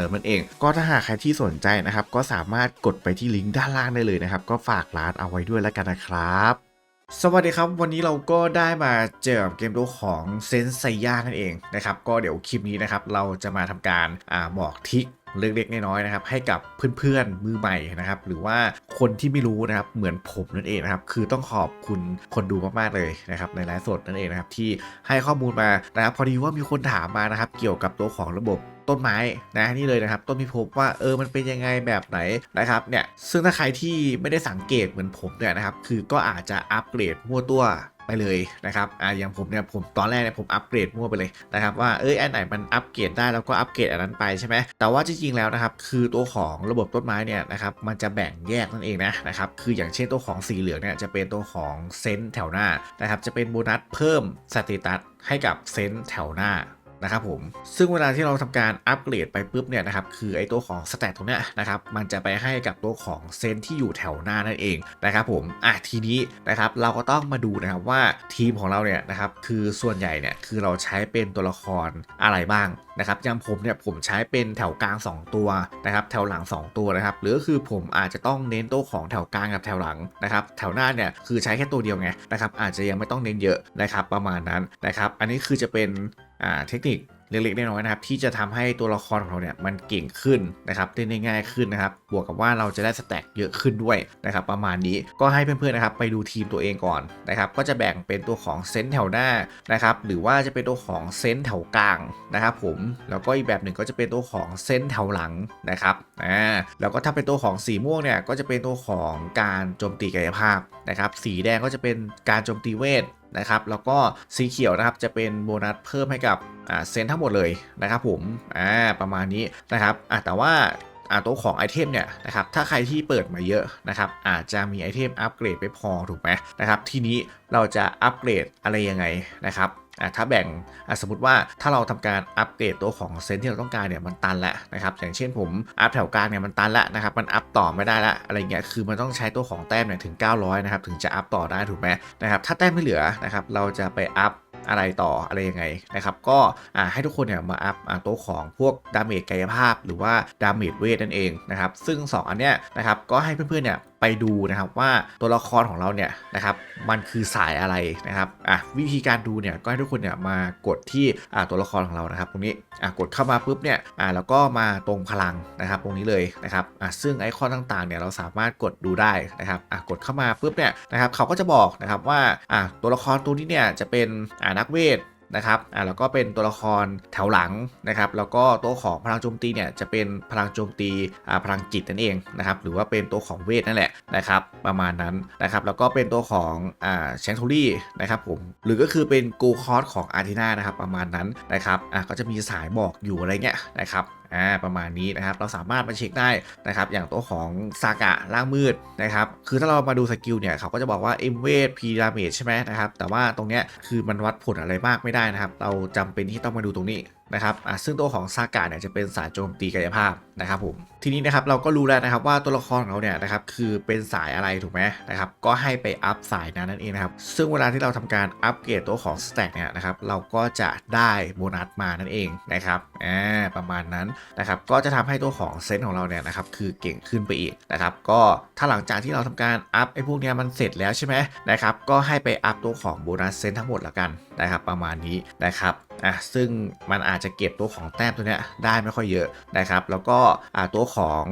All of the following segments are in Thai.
ิมนั่นเอง ก็ถ้าหากใครที่สนใจนะครับ ก็สามารถกดไปที่ลิงก์ด้านล่างได้เลยนะครับ ก็ฝากร้านเอาไว้ด้วยแล้วกันนะครับสวัสดีครับ วันนี้เราก็ได้มาเจอเกมตัวของเซนไซย่านั่นเองนะครับ ก็เดี๋ยวคลิปนี้นะครับ เราจะมาทำการอ่าบอกทิก เล็กๆน้อยๆนะครับให้กับเพื่อนๆมือใหม่นะครับ หรือว่าคนที่ไม่รู้นะครับเหมือนผมนั่นเองนะครับ คือต้องขอบคุณคนดูมากๆเลยนะครับในไลฟ์สดนั่นเองนะครับที่ให้ข้อมูลมานะครับพอดีว่ามีคนถามมานะครับ เกี่ยวกับตัวของระบบต้นไม้นะนี่เลยนะครับ ต้นพิภพว่าเออมันเป็นยังไงแบบไหนนะครับเนี่ยซึ่งถ้าใครที่ไม่ได้สังเกตเหมือนผมเนี่ยนะครับคือก็อาจจะอัปเกรดมั่วตัว ไปเลยนะครับอ่าอย่างผมเนี่ยผมตอนแรกเนี่ยผมอัปเกรดมั่วไปเลยนะครับว่าเอ้ยอันไหนมันอัปเกรดได้แล้วก็อัปเกรดอันนั้นไปใช่ไหมแต่ว่าจริงๆแล้วนะครับคือตัวของระบบต้นไม้เนี่ยนะครับมันจะแบ่งแยกนั่นเองนะนะครับคืออย่างเช่นตัวของสีเหลืองเนี่ยจะเป็นตัวของเซนต์แถวหน้านะครับจะเป็นโบนัสเพิ่มสเตตัสให้กับเซนต์แถวหน้า นะครับผมซึ่งเวลาที่เราทำการอัปเกรดไปปุ๊บเนี่ยนะครับคือไอตัวของสเตตตรงเนี้ยนะครับมันจะไปให้กับตัวของเซนที่อยู่แถวหน้านั่นเองนะครับผมอะทีนี้นะครับเราก็ต้องมาดูนะครับว่าทีมของเราเนี่ยนะครับคือส่วนใหญ่เนี่ยคือเราใช้เป็นตัวละครอะไรบ้างนะครับอย่างผมเนี่ยผมใช้เป็นแถวกลาง 2 ตัวนะครับแถวหลัง 2 ตัวนะครับหรือคือผมอาจจะต้องเน้นตัวของแถวกลางกับแถวหลังนะครับแถวหน้าเนี่ยคือใช้แค่ตัวเดียวไงนะครับอาจจะยังไม่ต้องเน้นเยอะนะครับประมาณนั้นนะครับอันนี้คือจะเป็น เทคนิคเล็กๆน้อยๆนะครับ ที่จะทำให้ตัวละครของเราเนี่ยมันเก่งขึ้นนะครับเล่นได้ง่ายขึ้นนะครับบวกกับว่าเราจะได้สแต็กเยอะขึ้นด้วยนะครับ ประมาณนี้ก็ให้เพื่อนๆนะครับ ไปดูทีมตัวเองก่อนนะครับ ก็จะแบ่งเป็นตัวของเซนแถวหน้านะครับ หรือว่าจะเป็นตัวของเซนแถวกลางนะครับ ผมแล้วก็อีกแบบหนึ่งก็จะเป็นตัวของเซนแถวหลังนะครับอ่าแล้วก็ถ้าเป็นตัวของสีม่วงเนี่ยก็จะเป็นตัวของการโจมตีกายภาพนะครับ สีแดงก็จะเป็นการโจมตีเวท นะครับแล้วก็สีเขียวนะครับจะเป็นโบนัสเพิ่มให้กับเซนทั้งหมดเลยนะครับผมอ่าประมาณนี้นะครับอะแต่ว่าตัวของไอเทมเนี่ยนะครับถ้าใครที่เปิดมาเยอะนะครับอาจจะมีไอเทมอัปเกรดไม่พอถูกไหมนะครับทีนี้เราจะอัปเกรดอะไรยังไงนะครับ ถ้าแบ่งสมมติว่าถ้าเราทำการอัปเกรดตัวของเซนที่เราต้องการเนี่ยมันตันแล้วนะครับอย่างเช่นผมอัพแถวกลางเนี่ยมันตันแล้วนะครับมันอัพต่อไม่ได้ละอะไรเงี้ยคือมันต้องใช้ตัวของแต้มเนี่ยถึง 900นะครับถึงจะอัพต่อได้ถูกไหมนะครับถ้าแต้มไม่เหลือนะครับเราจะไปอัพอะไรต่ออะไรยังไงนะครับก็ให้ทุกคนเนี่ยมาอัพตัวของพวกดาเมจกายภาพ หรือว่าดาเมจเวทนั่นเองนะครับซึ่ง 2 อันเนี้ยนะครับก็ให้เพื่อนๆเนี่ย ไปดูนะครับว่าตัวละครของเราเนี่ยนะครับมันคือสายอะไรนะครับอะวิธีการดูเนี่ยก็ให้ทุกคนเนี่ยมากดที่อ่าตัวละครของเรานะครับตรงนี้อะกดเข้ามาปุ๊บเนี่ยอ่าแล้วก็มาตรงพลังนะครับตรงนี้เลยนะครับอะซึ่งไอคอนต่างๆเนี่ยเราสามารถกดดูได้นะครับอะกดเข้ามาปุ๊บเนี่ยนะครับเขาก็จะบอกนะครับว่าอะตัวละครตัวนี้เนี่ยจะเป็นอ่านักเวท นะครับอ่าแล้วก็เป็นตัวละครแถวหลังนะครับแล้วก็ตัวของพลังโจมตีเนี่ยจะเป็นพลังโจมตีอ่าพลังจิตนั่นเองนะครับหรือว่าเป็นตัวของเวทนั่นแหละนะครับประมาณนั้นนะครับแล้วก็เป็นตัวของอ่าแชงทูรี่นะครับผมหรือก็คือเป็นกูคอร์สของอาร์ตินานะครับประมาณนั้นนะครับอ่าก็จะมีสายบอกอยู่อะไรเงี้ยนะครับ อ่าประมาณนี้นะครับเราสามารถมาเช็คได้นะครับอย่างตัวของซากะล่างมืดนะครับคือถ้าเรามาดูสกิลเนี่ยเขาก็จะบอกว่าเอเวทพีราเมดใช่ไหมนะครับแต่ว่าตรงเนี้ยคือมันวัดผลอะไรมากไม่ได้นะครับ เราจำเป็นที่ต้องมาดูตรงนี้ นะครับอ่าซึ่งตัวของซากะเนี่ยจะเป็นสายโจมตีกายภาพนะครับผมทีนี้นะครับเราก็รู้แล้วนะครับว่าตัวละครของเราเนี่ยนะครับคือเป็นสายอะไรถูกไหมนะครับก็ให้ไปอัพสายนั้นนั่นเองนะครับซึ่งเวลาที่เราทำการอัปเกรดตัวของสแต็กเนี่ยนะครับเราก็จะได้โบนัสมานั่นเองนะครับอ่าประมาณนั้นนะครับก็จะทำให้ตัวของเซนต์ของเราเนี่ยนะครับคือเก่งขึ้นไปอีกนะครับก็ถ้าหลังจากที่เราทำการอัพไอ้พวกเนี้ยมันเสร็จแล้วใช่ไหมนะครับก็ให้ไปอัพตัวของโบนัสเซนต์ทั้งหมดละกันนะครับประมาณนี้นะครับ อะซึ่งมันอาจจะเก็บตัวของแต้มตัวเนี้ยได้ไม่ค่อยเยอะนะครับแล้วก็อ่าตัวของ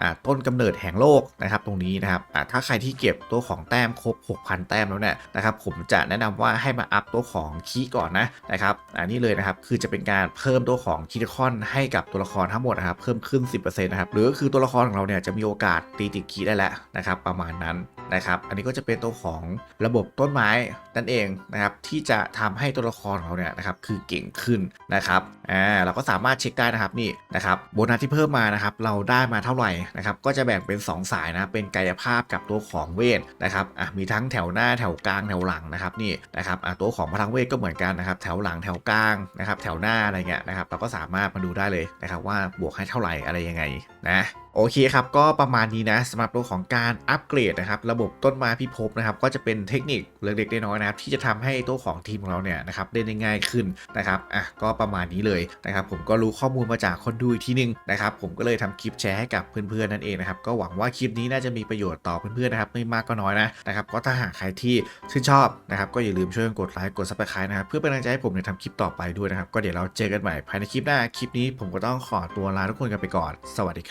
อ่าต้นกำเนิดแห่งโลกนะครับตรงนี้นะครับอ่าถ้าใครที่เก็บตัวของแต้มครบ 6,000 แต้มแล้วเนี่ยนะครับผมจะแนะนำว่าให้มาอัพตัวของคีก่อนนะนะครับอันนี้เลยนะครับคือจะเป็นการเพิ่มตัวของคิดคอนให้กับตัวละครทั้งหมดนะครับเพิ่มขึ้น 10%นะครับหรือก็คือตัวละครของเราเนี่ยจะมีโอกาสตีติดคีได้แล้วนะครับประมาณนั้น นะครับ อันนี้ก็จะเป็นตัวของระบบต้นไม้นั่นเองนะครับที่จะทำให้ตัวละครของเราเนี่ยนะครับคือเก่งขึ้นนะครับอ่าเราก็สามารถเช็คได้นะครับนี่นะครับโบนัสที่เพิ่มมานะครับเราได้มาเท่าไหร่นะครับก็จะแบ่งเป็น 2 สายนะเป็นกายภาพกับตัวของเวทนะครับอะมีทั้งแถวหน้าแถวกลางแถวหลังนะครับนี่นะครับอะตัวของพลังเวทก็เหมือนกันนะครับแถวหลังแถวกลางนะครับแถวหน้าอะไรเงี้ยนะครับเราก็สามารถมาดูได้เลยนะครับว่าบวกให้เท่าไหร่อะไรยังไงนะโอเคครับก็ประมาณนี้นะสำหรับตัวของการอัปเกรดนะครับระบบต้นไม้พิภพนะครับก็จะเป็นเทคนิคเล็กๆน้อยๆนะครับที่จะทำให้ตัวของทีมของเราเนี่ยนะครับเล่นได้ง่ายขึ้นนะครับอะก็ประมาณนี้เลยนะครับผมก็รู้ข้อมูลมาจากคนดูอีกทีนึงนะครับผมก็เลยทำคลิปแชร์ให้กับเพื่อนๆนั่นเองนะครับก็หวังว่าคลิปนี้น่าจะมีประโยชน์ต่อเพื่อนๆนะครับไม่มากก็น้อยนะนะครับก็ถ้าหากใครที่ชื่นชอบนะครับก็อย่าลืมช่วยกดไลค์กดซับสไครต์นะครับเพื่อเป็นกำลังใจให้ผมในยทำคลิปต่อไปด้วยนะครับก็เดี๋ยวเราเจอกันใหม่ภายในคลิปหน้าคลิปนี้ผมก็ต้องขอตัวลาทุกคนกันไปก่อน สวัสดี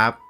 ครับ